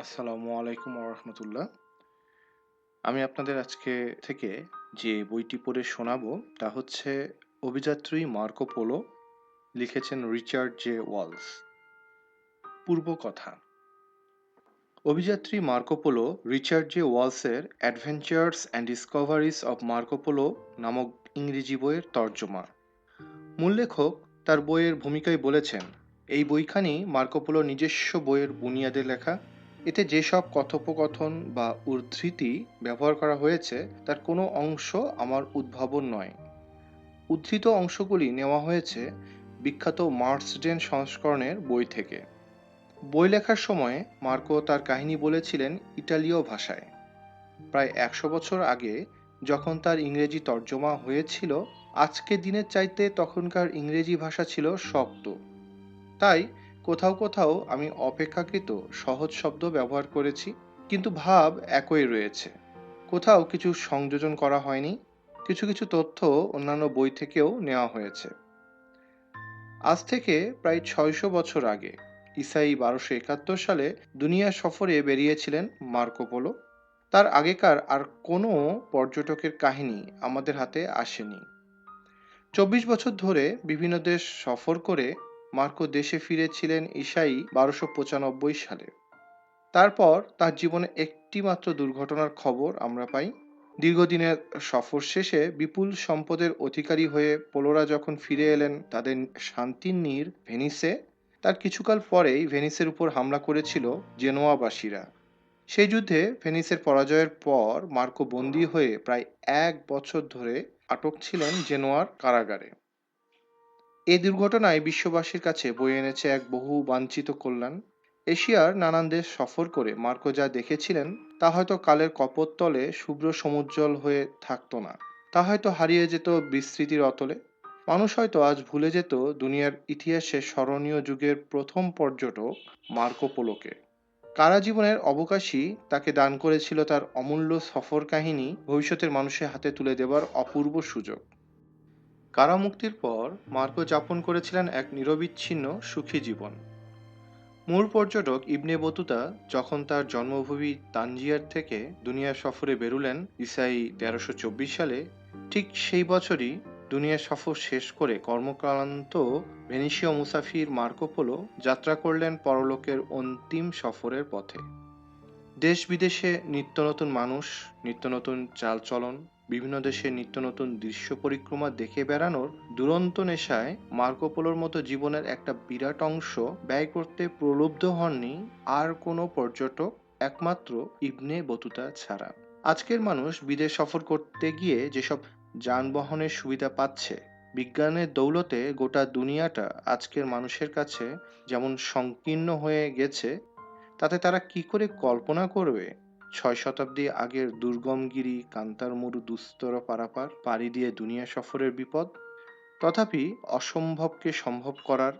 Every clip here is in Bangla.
আসসালামু আলাইকুম রহমতুল্লাহ। আমি আপনাদের আজকে থেকে যে বইটি পড়ে শোনাবো, তা হচ্ছে অভিযাত্রী মার্কো পোলো লিখেছেন রিচার্ড জে ওয়ালস। পূর্ব কথা, অভিযাত্রী Marco Polo Richard J ওয়ালসের adventures and discoveries of Marco Polo নামক ইংরেজি বইয়ের তর্জমা। মূল লেখক তার বইয়ের ভূমিকায় বলেছেন, এই বইখানি মার্কোপোলো নিজস্ব বইয়ের বুনিয়াদে লেখা এতে যেসব কথোপকথন বা উদ্ধৃতি ব্যবহার করা হয়েছে, তার কোনো অংশ আমার উদ্ভাবন নয়। উদ্ধৃত অংশগুলি নেওয়া হয়েছে বিখ্যাত মার্সডেন সংস্করণের বই থেকে। বই লেখার সময় মার্কো তার কাহিনী বলেছিলেন ইটালীয় ভাষায়। প্রায় একশো বছর আগে যখন তার ইংরেজি তর্জমা হয়েছিল, আজকের দিনের চাইতে তখনকার ইংরেজি ভাষা ছিল শক্ত। তাই কোথাও কোথাও আমি অপেক্ষাকৃত সহজ শব্দ ব্যবহার করেছি, কিন্তু ভাব একই রয়েছে। কোথাও কিছু সংযোজন করা হয়নি, কিছু কিছু তথ্য অন্যান্য বই থেকেও নেওয়া হয়েছে। আজ থেকে প্রায় ছয়শো বছর আগে, ইসাই বারোশো একাত্তর সালে দুনিয়া সফরে বেরিয়েছিলেন মার্কোপোলো তার আগেকার আর কোনো পর্যটকের কাহিনী আমাদের হাতে আসেনি। চব্বিশ বছর ধরে বিভিন্ন দেশ সফর করে মার্কো দেশে ফিরেছিলেন ঈশাই বারোশো পঁচানব্বই সালে। তারপর তার জীবনে একটি মাত্র দুর্ঘটনার খবর আমরা পাই। দীর্ঘদিনের সফর শেষে বিপুল সম্পদের অধিকারী হয়ে পোলোরা যখন ফিরে এলেন তাদের শান্তির নীর ভেনিসে, তার কিছুকাল পরেই ভেনিসের উপর হামলা করেছিল জেনোয়াবাসীরা। সেই যুদ্ধে ভেনিসের পরাজয়ের পর মার্কো বন্দী হয়ে প্রায় এক বছর ধরে আটক ছিলেন জেনোয়ার কারাগারে। এই দুর্ঘটনায় বিশ্ববাসীর কাছে বয়ে এনেছে এক বহু বাঞ্ছিত কল্যাণ। এশিয়ার নানান দেশ সফর করে মার্কো যা দেখেছিলেন, তা হয়তো কালের কপোতলে শুভ্র সমুজ্জ্বল হয়ে থাকতো না। তা হয়তো হারিয়ে যেত বিস্তৃতির অতলে। মানুষ হয়তো আজ ভুলে যেত দুনিয়ার ইতিহাসে স্মরণীয় যুগের প্রথম পর্যটক মার্কো পোলোকে। কারা জীবনের অবকাশই তাকে দান করেছিল তার অমূল্য সফর কাহিনী ভবিষ্যতের মানুষের হাতে তুলে দেবার অপূর্ব সুযোগ। কারামুক্তির পর মার্কো যাপন করেছিলেন এক নিরবিচ্ছিন্ন সুখী জীবন। মূল পর্যটক ইবনে বতুতা যখন তার জন্মভূমি তানজিয়ার থেকে দুনিয়া সফরে বেরুলেন ইসাই তেরোশো সালে, ঠিক সেই বছরই দুনিয়া সফর শেষ করে কর্মক্রান্ত ভেনিসীয় মুসাফির মার্কোপোলো যাত্রা করলেন পরলোকের অন্তিম সফরের পথে। দেশ বিদেশে নিত্য নতুন মানুষ, নিত্য নতুন চালচলন, বিভিন্ন দেশে নিত্য নতুন দৃশ্য পরিক্রমা দেখে বেড়ানোর দুরন্ত নেশায় মার্কোপোলোর মতো জীবনের একটা বিরাট অংশ ব্যয় করতে প্রলুব্ধ হননি আর কোনো পর্যটক, একমাত্র ইবনে বতুতা ছাড়া। আজকের মানুষ বিদেশ সফর করতে গিয়ে যেসব যানবাহনের সুবিধা পাচ্ছে, বিজ্ঞানের দৌলতে গোটা দুনিয়াটা আজকের মানুষের কাছে যেমন সংকীর্ণ হয়ে গেছে তাতে তারা কি করে কল্পনা করবে? ছয় শতাব্দী আগের দুর্গমগিরি, কান্তারমরু দুস্তর পারাপার, পাড়ি দিয়ে দুনিয়া সফরের বিপদ, তথাপি অসম্ভবকে সম্ভব করার,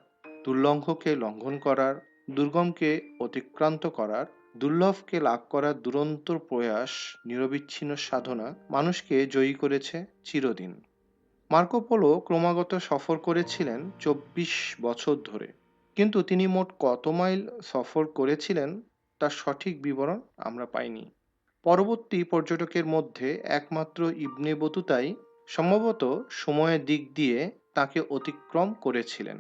দুর্লঙ্ঘকে লঙ্ঘন করার, দুর্গমকে অতিক্রান্ত করার, দুর্লভকে লাভ করার দুরন্ত প্রয়াস, নিরবিচ্ছিন্ন সাধনা মানুষকে জয়ী করেছে চিরদিন। মার্কোপোলো ক্রমাগত সফর করেছিলেন চব্বিশ বছর ধরে। কিন্তু তিনি মোট কত মাইল সফর করেছিলেন তার সঠিক বিবরণ আমরা পাইনি। পরবর্তী পর্যটকের মধ্যে একমাত্র ইবনে বতুতাই সম্ভবত সময়ের দিক দিয়ে তাকে অতিক্রম করেছিলেন।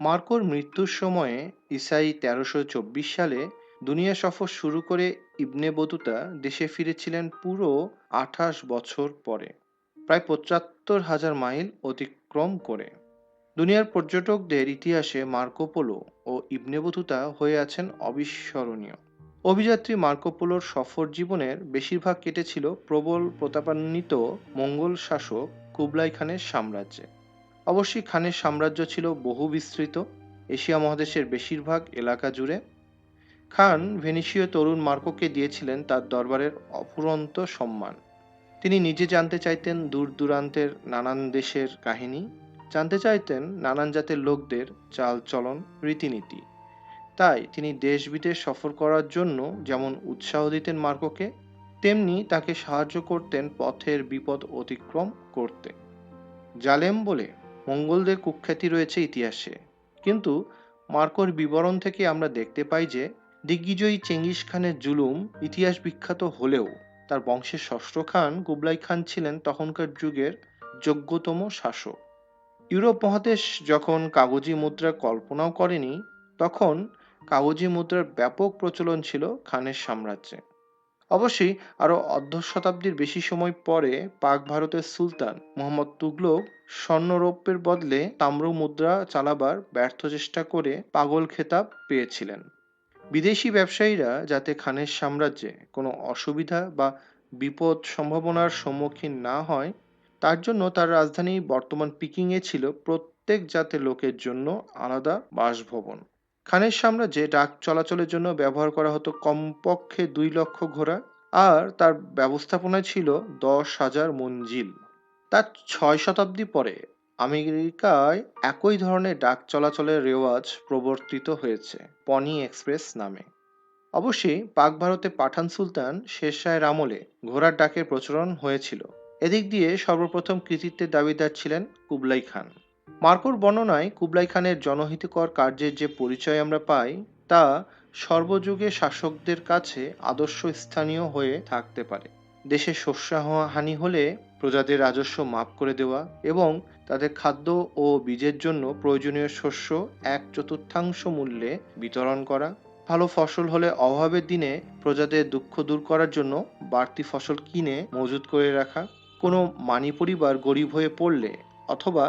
মার্কোর মৃত্যুর সময়ে ইসাই তেরোশো চব্বিশ সালে দুনিয়া সফর শুরু করে ইবনে বতুতা দেশে ফিরেছিলেন পুরো আঠাশ বছর পরে, প্রায় পঁচাত্তর হাজার মাইল অতিক্রম করে। দুনিয়ার পর্যটকদের ইতিহাসে মার্কোপোলো ও ইবনে বতুতা হয়ে আছেন অবিস্মরণীয়। অভিযাত্রী মার্কোপোলোর সফর জীবনের বেশিরভাগ কেটেছিল প্রবল প্রতাপান্বিত মঙ্গল শাসক কুবলাই খানের সাম্রাজ্যে। অবশ্যই খানের সাম্রাজ্য ছিল বহু বিস্তৃত এশিয়া মহাদেশের বেশিরভাগ এলাকা জুড়ে। খান ভেনিসীয় তরুণ মার্কোকে দিয়েছিলেন তার দরবারের অফুরন্ত সম্মান। তিনি নিজে জানতে চাইতেন দূর দূরান্তের নানান দেশের কাহিনী। জানতে চাইতেন নানান জাতের লোকদের চালচলন রীতিনীতি। তাই তিনি দেশ বিদেশ সফর করার জন্য যেমন উৎসাহ দিতেন মার্কোকে, তেমনি তাকে সাহায্য করতেন পথের বিপদ অতিক্রম করতে। জালেম বলে মঙ্গলদের কুখ্যাতি রয়েছে ইতিহাসে। কিন্তু মার্কোর বিবরণ থেকে আমরা দেখতে পাই যে দিগ্বিজয়ী চেঙ্গিস খানের জুলুম ইতিহাস বিখ্যাত হলেও তার বংশের ষষ্ঠ খান কুবলাই খান ছিলেন তখনকার যুগের যোগ্যতম শাসক। ইউরোপ মহাদেশ যখন কাগজি মুদ্রা কল্পনাও করেনি, তখন কাগজি মুদ্রার ব্যাপক প্রচলন ছিল খানের সাম্রাজ্যে। অবশ্যই আরও অর্ধ শতাব্দীর বেশি সময় পরে পাক ভারতের সুলতান মোহাম্মদ তুগলক স্বর্ণরৌপ্যের বদলে তাম্র মুদ্রা চালাবার ব্যর্থ চেষ্টা করে পাগল খেতাব পেয়েছিলেন। বিদেশি ব্যবসায়ীরা যাতে খানের সাম্রাজ্যে কোনো অসুবিধা বা বিপদ সম্ভাবনার সম্মুখীন না হয় তার জন্য তার রাজধানী বর্তমান পিকিংয়ে ছিল প্রত্যেক জাতের লোকের জন্য আলাদা বাসভবন। খানের সাম্রাজ্যে ডাক চলাচলের জন্য ব্যবহার করা হতো কমপক্ষে দুই লক্ষ ঘোড়া আর তার ব্যবস্থাপনায় ছিল দশ হাজার মঞ্জিল। তার ছয় শতাব্দী পরে আমেরিকায় একই ধরনের ডাক চলাচলের রেওয়াজ প্রবর্তিত হয়েছে, পনি এক্সপ্রেস নামে। অবশ্যই পাক ভারতে পাঠান সুলতান শেরশাহের আমলে ঘোড়ার ডাকের প্রচলন হয়েছিল। এদিক দিয়ে সর্বপ্রথম কৃতিত্বের দাবিদার ছিলেন কুবলাই খান। মার্কোর বর্ণনায় কুবলাই খানের জনহিতকর কার্যের যে পরিচয় আমরা পাই, তা সর্বযুগে শাসকদের কাছে আদর্শ স্থানীয় হয়ে থাকতে পারে। দেশে শস্য হানি হলে প্রজাদের রাজস্ব মাফ করে দেওয়া এবং তাদের খাদ্য ও বীজের জন্য প্রয়োজনীয় শস্য এক চতুর্থাংশ মূল্যে বিতরণ করা। ভালো ফসল হলে অভাবের দিনে প্রজাদের দুঃখ দূর করার জন্য বাড়তি ফসল কিনে মজুত করে রাখা। কোনো মানি পরিবার গরিব হয়ে পড়লে অথবা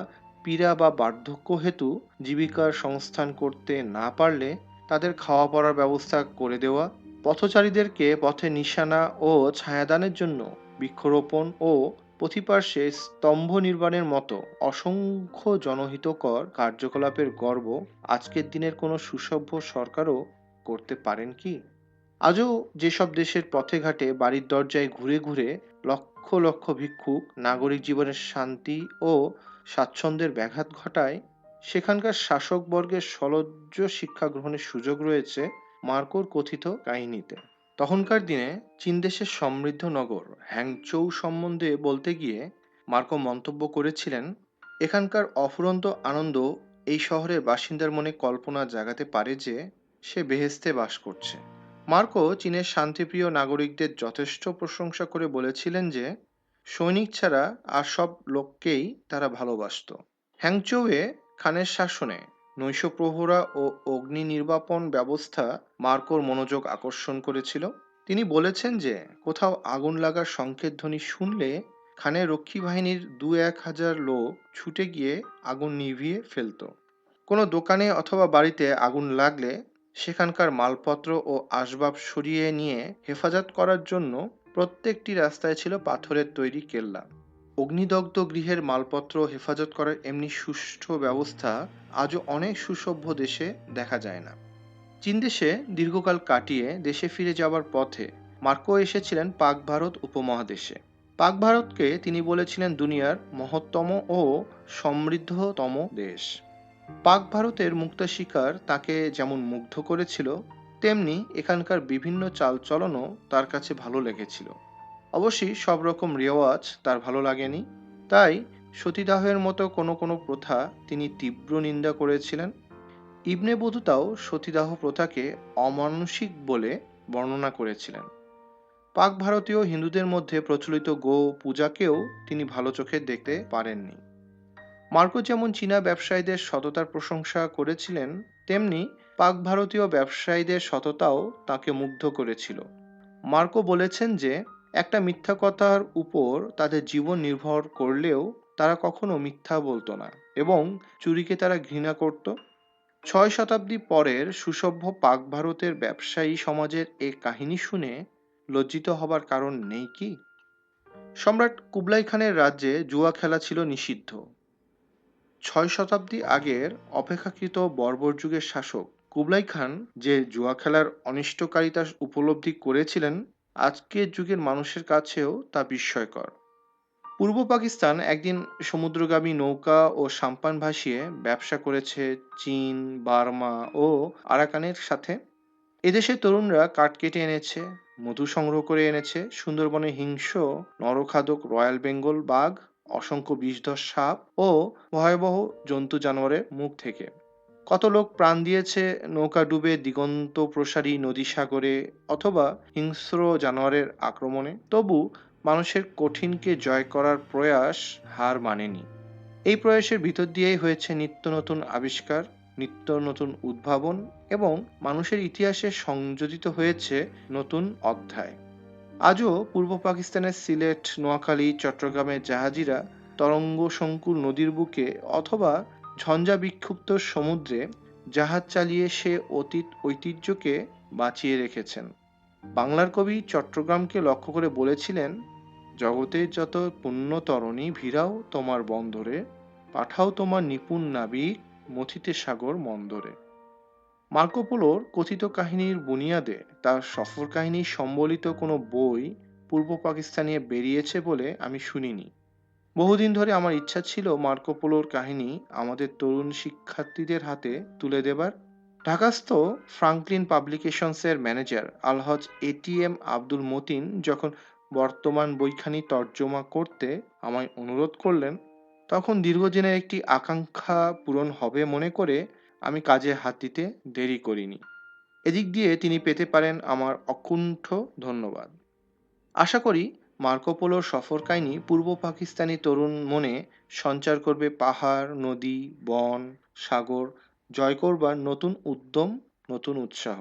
পীড়া বা বার্ধক্য হেতু জীবিকার সংস্থান করতে না পারলে তাদের খাওয়া পড়ার ব্যবস্থা করে দেওয়া, পথচারীদেরকে পথে নিশানা ও ছায়াদানের জন্য বৃক্ষরোপণ ও প্রতিপার্শ্বে স্তম্ভ নির্মাণের মতো অসংখ্য জনহিতকর কার্যকলাপের গর্ব আজকের দিনের কোনো সুসভ্য সরকারও করতে পারেন কি? আজও যেসব দেশের পথে ঘাটে বাড়ির দরজায় ঘুরে ঘুরে লক্ষ লক্ষ ভিক্ষুক নাগরিক জীবনের শান্তি ও স্বাচ্ছন্দ্যের ব্যাঘাত ঘটায়, সেখানকার শাসকবর্গের সলজ্জ শিক্ষা গ্রহণের সুযোগ রয়েছে মার্কোর কথিত কাহিনীতে। তখনকার দিনে চীন দেশের সমৃদ্ধ নগর হ্যাংচৌ সম্বন্ধে বলতে গিয়ে মার্কো মন্তব্য করেছিলেন, এখানকার অফুরন্ত আনন্দ এই শহরের বাসিন্দার মনে কল্পনা জাগাতে পারে যে সে বেহেস্তে বাস করছে। মার্কো চীনের শান্তিপ্রিয় নাগরিকদের যথেষ্ট প্রশংসা করে বলেছিলেন যে, সৈনিক ছাড়া আর সব লোককেই তারা ভালোবাসত। হ্যাংচৌয়ে খানের শাসনে নৈশ প্রহরা ও অগ্নি নির্বাপন ব্যবস্থা মার্কোর মনোযোগ আকর্ষণ করেছিল। তিনি বলেছেন যে, কোথাও আগুন লাগার সংকেত ধ্বনি শুনলে খানের রক্ষী বাহিনীর দু এক হাজার লোক ছুটে গিয়ে আগুন নিভিয়ে ফেলত। কোনো দোকানে অথবা বাড়িতে আগুন লাগলে সেখানকার মালপত্র ও আসবাব সরিয়ে নিয়ে হেফাজত করার জন্য প্রত্যেকটি রাস্তায় ছিল পাথরের তৈরি কেল্লা। অগ্নিদগ্ধ গৃহের মালপত্র হেফাজত করার এমনি সুষ্ঠু ব্যবস্থা আজও অনেক সুসভ্য দেশে দেখা যায় না। চীন দেশে দীর্ঘকাল কাটিয়ে দেশে ফিরে যাওয়ার পথে মার্কো এসেছিলেন পাক ভারত উপমহাদেশে। পাক ভারতকে তিনি বলেছিলেন দুনিয়ার মহত্তম ও সমৃদ্ধতম দেশ। পাক ভারতের মুক্তা শিকার তাকে যেমন মুগ্ধ করেছিল, তেমনি এখানকার বিভিন্ন চালচলনও তার কাছে ভালো লেগেছিল। অবশ্যই সব রকম রেওয়াজ তার ভালো লাগেনি, তাই সতীদাহের মতো কোনো কোনো প্রথা তিনি তীব্র নিন্দা করেছিলেন। ইবনে বধুতাও সতীদাহ প্রথাকে অমানুষিক বলে বর্ণনা করেছিলেন। পাক ভারতীয় হিন্দুদের মধ্যে প্রচলিত গো পূজাকেও তিনি ভালো চোখে দেখতে পারেননি। মার্কো যেমন চীনা ব্যবসায়ীদের সততার প্রশংসা করেছিলেন, তেমনি পাক ভারতীয় ব্যবসায়ীদের সততাও তাকে মুগ্ধ করেছিল। মার্কো বলেছেন যে, একটা মিথ্যা কথার উপর তাদের জীবন নির্ভর করলেও তারা কখনো মিথ্যা বলতো না এবং চুরিকে তারা ঘৃণা করত। ছয় শতাব্দী পরের সুসভ্য পাক ভারতের ব্যবসায়ী সমাজের এ কাহিনী শুনে লজ্জিত হবার কারণ নেই কি? সম্রাট কুবলাই খানের রাজ্যে জুয়া খেলা ছিল নিষিদ্ধ। ছয় শতাব্দী আগের অপেক্ষাকৃত বর্বর যুগের শাসক কুবলাই খান যে জুয়া খেলার অনিষ্টকারিতা উপলব্ধি করেছিলেন আজকের যুগের মানুষের কাছেও তা বিস্ময়কর। পূর্ব পাকিস্তান একদিন সমুদ্রগামী নৌকা ও সাম্পান ভাসিয়ে ব্যবসা করেছে চীন, বার্মা ও আরাকানের সাথে। এদেশের তরুণরা কাঠ কেটে এনেছে, মধু সংগ্রহ করে এনেছে সুন্দরবনে হিংস্র নরখাদক রয়্যাল বেঙ্গল বাঘ অসংখ্য বিষধর সাপ ও ভয়াবহ জন্তু জানোয়ারের মুখ থেকে। কত লোক প্রাণ দিয়েছে নৌকা ডুবে দিগন্ত প্রসারী নদী সাগরে অথবা হিংস্র জানোয়ারের আক্রমণে? তবু মানুষের কঠিনকে জয় করার প্রয়াস হার মানেনি। এই প্রয়াসের ভিতর দিয়েই হয়েছে নিত্য নতুন আবিষ্কার, নিত্য নতুন উদ্ভাবন এবং মানুষের ইতিহাসে সংযোজিত হয়েছে নতুন অধ্যায়। আজও পূর্ব পাকিস্তানের সিলেট, নোয়াখালী, চট্টগ্রামের জাহাজিরা তরঙ্গ সংকুল নদীর বুকে অথবা ঝঞ্ঝা বিক্ষুব্ধ সমুদ্রে জাহাজ চালিয়ে সে অতীত ঐতিহ্যকে বাঁচিয়ে রেখেছেন। বাংলার কবি চট্টগ্রামকে লক্ষ্য করে বলেছিলেন জগতের যত পুণ্য তরণী ভিড়াও তোমার বন্দরে, পাঠাও তোমার নিপুণ নাবিক মথিতে সাগর মন্দরে। মার্কোপোলোর কথিত কাহিনীর বুনিয়াদে তার সফর কাহিনী সম্বলিত কোনো বই পূর্ব পাকিস্তানে বেরিয়েছে বলে আমি শুনিনি। বহুদিন ধরে আমার ইচ্ছা ছিল মার্কোপোলোর কাহিনী আমাদের তরুণ শিক্ষার্থীদের হাতে তুলে দেবার। ঢাকাস্থ ফ্রাঙ্কলিন পাবলিকেশনসের ম্যানেজার আলহজ এটিএম আব্দুল মতিন যখন বর্তমান বইখানি তর্জমা করতে আমায় অনুরোধ করলেন, তখন দীর্ঘদিনের একটি আকাঙ্ক্ষা পূরণ হবে মনে করে আমি কাজে হাত দিতে দেরি করিনি। এদিক দিয়ে তিনি পেতে পারেন আমার অকুণ্ঠ ধন্যবাদ। আশা করি মার্কোপোলোর সফর কাহিনী পূর্ব পাকিস্তানি তরুণ মনে সঞ্চার করবে পাহাড়, নদী, বন, সাগর, জয় করবার নতুন উদ্যম, নতুন উৎসাহ।